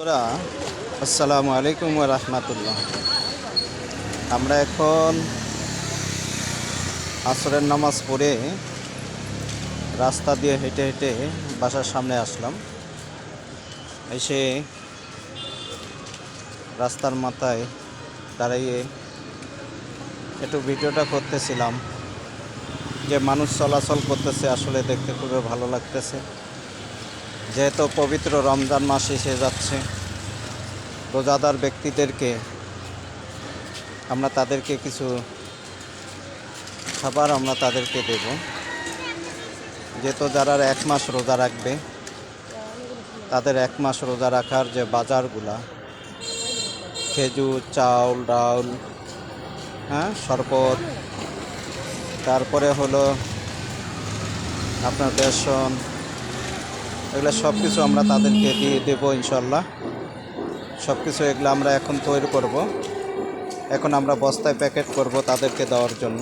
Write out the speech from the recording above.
বন্ধুরা, আসসালামু আলাইকুম রহমতুল্লাহ। আমরা এখন আসরের নামাজ পড়ে রাস্তা দিয়ে হেঁটে হেঁটে বাসার সামনে আসলাম। এসে রাস্তার মাথায় দাঁড়িয়ে একটু ভিডিওটা করতেছিলাম যে মানুষ চলাচল করতেছে, আসলে দেখতে খুবই ভালো লাগতেছে। যেহেতু পবিত্র রমজান মাস এসে যাচ্ছে, রোজাদার ব্যক্তিদেরকে আমরা তাদেরকে কিছু খাবার আমরা তাদেরকে দেব। যেহেতু যারা এক মাস রোজা রাখবে, তাদের এক মাস রোজা রাখার যে বাজারগুলা, খেজুর, চাউল, ডাউল হ্যাঁ শরবত, তারপরে হলো আপনার বেসন এগুলো সব কিছু আমরা তাদেরকে দিয়ে দেবো ইনশাল্লাহ সব কিছু এগুলো আমরা এখন তৈরি করব। এখন আমরা বস্তায় প্যাকেট করব তাদেরকে দেওয়ার জন্য।